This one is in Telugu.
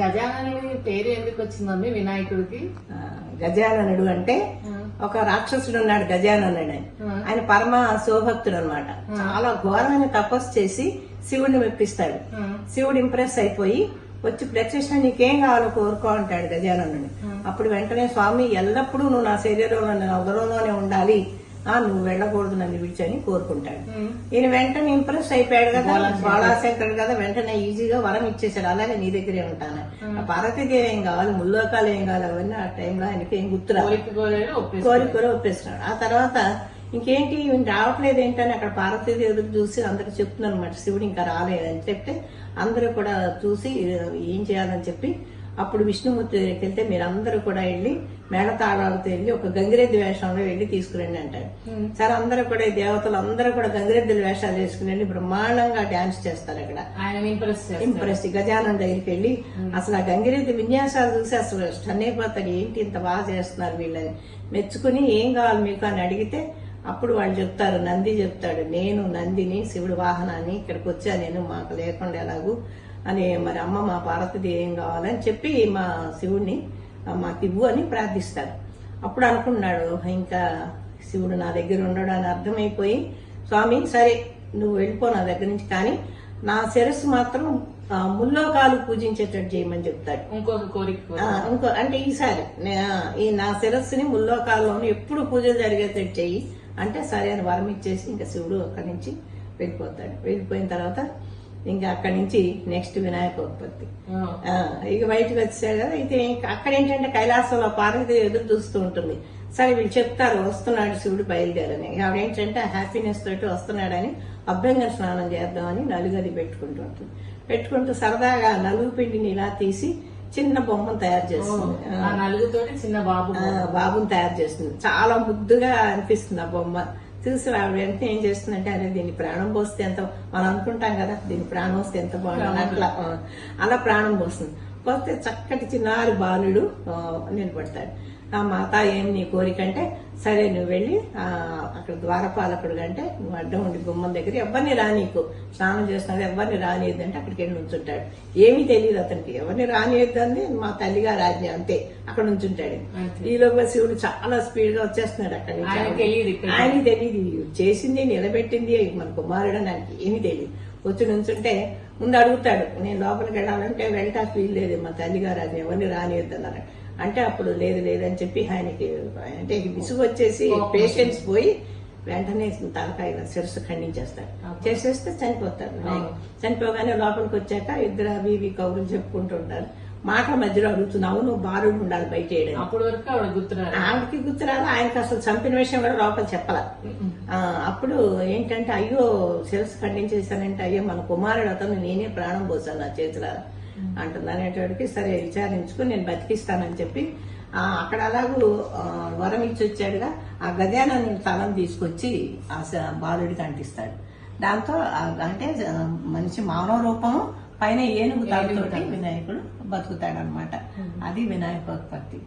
గజాననుడి పేరు ఎందుకు వచ్చింది మమ్మీ వినాయకుడికి గజాననుడు అంటే ఒక రాక్షసుడు ఉన్నాడు గజాననుడు అని. ఆయన పరమ శివభక్తుడు అనమాట చాలా ఘోరమైన తపస్సు చేసి శివుడిని మెప్పిస్తాడు. శివుడు ఇంప్రెస్ అయిపోయి వచ్చి ప్రత్యక్ష నీకేం కావాలో కోరుకో అంటాడు గజాననుడిని అప్పుడు వెంటనే స్వామి ఎల్లప్పుడూ నువ్వు నా శరీరంలో నా ఉదరంలోనే ఉండాలి. నువ్వు వెళ్ళకూడదు నన్ను విడిచని కోరుకుంటాడు. ఈయన వెంటనే ఇంప్రెస్ అయిపోయాడు కదా బాలాశంకరుడు కదా వెంటనే ఈజీగా వరం ఇచ్చేసాడు అలాగే నీ దగ్గరే ఉంటాను. ఆ పార్వతీదేవి ఏం కావాలి ముల్లోకాలు ఏం కావాలి అవన్నీ ఆ టైంలో ఆయనకి ఏం గుర్తురా కోరిక కోరేడు ఒప్పేసి కోరి కోరి ఒప్పేస్తున్నాడు ఆ తర్వాత ఇంకేంటి ఈయన రావట్లేదు ఏంటని అక్కడ పార్వతీదేవి ఎదురు చూసి అందరికి చెప్తున్నారు అనమాట శివుడు ఇంకా రాలేదని చెప్తే అందరూ కూడా చూసి ఏం చేయాలని చెప్పి అప్పుడు విష్ణుమూర్తి దగ్గరికి వెళ్తే మీరందరూ కూడా వెళ్ళి మేళతాళాలతో వెళ్ళి ఒక గంగిరెద్ది వేషంలో వెళ్ళి తీసుకురండి అంటారు. సరే అందరూ కూడా ఈ దేవతలు అందరూ కూడా గంగిరెద్దుల వేషాలు వేసుకుని వెళ్ళి బ్రహ్మాండంగా డాన్స్ చేస్తారు అక్కడ. ఇంప్రెస్ గజానం దగ్గరికి వెళ్ళి అసలు ఆ గంగిరెద్ది విన్యాసాలు చూసి అసలు స్టన్ అయిపోతాడు ఏంటి ఇంత బాగా చేస్తున్నారు వీళ్ళని? మెచ్చుకుని ఏం కావాలి మీకు అని అడిగితే అప్పుడు వాళ్ళు చెప్తారు నంది చెప్తాడు నేను నందిని శివుడు వాహనాన్ని ఇక్కడికి వచ్చా నేను మాకు లేకుండా ఎలాగూ అని మరి అమ్మ మా పార్వతిది ఏం కావాలని చెప్పి మా శివుడిని "ఆ, మాకు ఇవ్వు అని ప్రార్థిస్తారు. అప్పుడు అనుకున్నాడు ఇంకా శివుడు నా దగ్గర ఉండడు అని అర్థమైపోయి స్వామి సరే నువ్వు వెళ్ళిపో నా దగ్గర నుంచి కానీ నా శిరస్సు మాత్రం ముల్లోకాలు పూజించేటట్టు చేయమని చెప్తాడు. ఇంకొక కోరిక ఇంకో అంటే ఈసారి ఈ నా శిరస్సుని ముల్లోకాల్లోనూ ఎప్పుడు పూజలు జరిగేటట్టు చెయ్యి అంటే సరే అని వరం ఇచ్చేసి ఇంకా శివుడు అక్కడి నుంచి వెళ్ళిపోతాడు. వెళ్ళిపోయిన తర్వాత ఇంకా అక్కడి నుంచి నెక్స్ట్ వినాయక ఉత్పత్తి. ఇక బయటకు వచ్చాడు కదా అయితే అక్కడ ఏంటంటే కైలాసంలో పార్వతి ఎదురు చూస్తూ ఉంటుంది. సరే వీళ్ళు చెప్తారు వస్తున్నాడు శివుడు బయలుదేరని. ఆవిడ ఏంటంటే హ్యాపీనెస్ తోటి వస్తున్నాడని అభ్యంగన స్నానం చేద్దామని నలుగది పెట్టుకుంటూ ఉంటుంది. పెట్టుకుంటూ సరదాగా నలుగు పిండిని ఇలా తీసి చిన్న బొమ్మను తయారు చేస్తుంది. ఆ నలుగుతోటి చిన్న బాబు బాబుని తయారు చేస్తుంది. చాలా ముద్దుగా అనిపిస్తుంది ఆ బొమ్మ. చూసి ఆవిడ వెంటనే ఏం చేస్తుందంటే అరే దీన్ని ప్రాణం పోస్తే ఎంత మనం అనుకుంటాం కదా దీన్ని ప్రాణం వస్తే ఎంత బాగుంటుంది అట్లా అలా ప్రాణం పోస్తుంది. పోతే చక్కటి చిన్నారి బాలుడు నిలబడతాడు. ఆ మాత ఏం నీ కోరిక? అంటే సరే నువ్వు వెళ్ళి ఆ, అక్కడ ద్వారపాలకుడు అంటే నువ్వు అడ్డం ఉండి గుమ్మం దగ్గర ఎవరిని రానీకు స్నానం చేస్తున్నాడు ఎవరిని రానియద్దు అంటే అక్కడికి వెళ్ళి ఉంచుంటాడు ఏమీ తెలియదు అతనికి. ఎవరిని రానియద్దు అని మా తల్లిగారు ఆజ్ఞ అంతే. అక్కడ ఉంచుంటాడు అంతే. ఈలోగా శివుడు చాలా స్పీడ్గా వచ్చేస్తున్నాడు అక్కడి. ఆయన తెలియదు చేసింది నిలబెట్టింది మన కుమారుడు ఆయనకి ఏమీ తెలియదు. వచ్చి నుంచుంటే ముందు అడుగుతాడు నేను లోపలికి వెళ్ళాలంటే వెళ్ళటానికి వీలు లేదు. మా తల్లిగారు అది ఎవరిని రానియద్దు అన్నారు అంటే అప్పుడు లేదు లేదని చెప్పి ఆయనకి అంటే విసుగు వచ్చేసి పేషెన్స్ పోయి వెంటనే తలకాయ శిరస్సు ఖండించేస్తాడు చేసేస్తే చనిపోతాడు వినాయకుడు. చనిపోగానే లోపలికి వచ్చాక ఇద్దరు అవి ఇవి కౌరులు చెప్పుకుంటూ ఉంటారు మాటల మధ్యలో అడుగుతుంది అవును బారుడు ఉండాలి బయట వేయడానికి అప్పటి వరకు ఆవిడ గుర్తురారు ఆవిడకి గుర్తురాదు ఆయనకి అసలు చంపిన విషయం కూడా లోపల చెప్పాల. అప్పుడు ఏంటంటే అయ్యో శిరస్సు ఖండించేశానంటే అయ్యో మన కుమారుడు అతను నేనే ప్రాణం పోసాను నా చేతుల. అంటుంది అనేటోడికి సరే విచారించుకుని నేను బతికిస్తానని చెప్పి అక్కడ అలాగూ ఆ, వరం ఇచ్చి వచ్చాడుగా ఆ గజానాన్ని తలం తీసుకొచ్చి ఆ బాలుడికి అంటిస్తాడు. దాంతో అంటే మనిషి మానవ రూపము పైన ఏనుగు తలతోటి వినాయకుడు బతుకుతాడనమాట అది వినాయకోత్పత్తి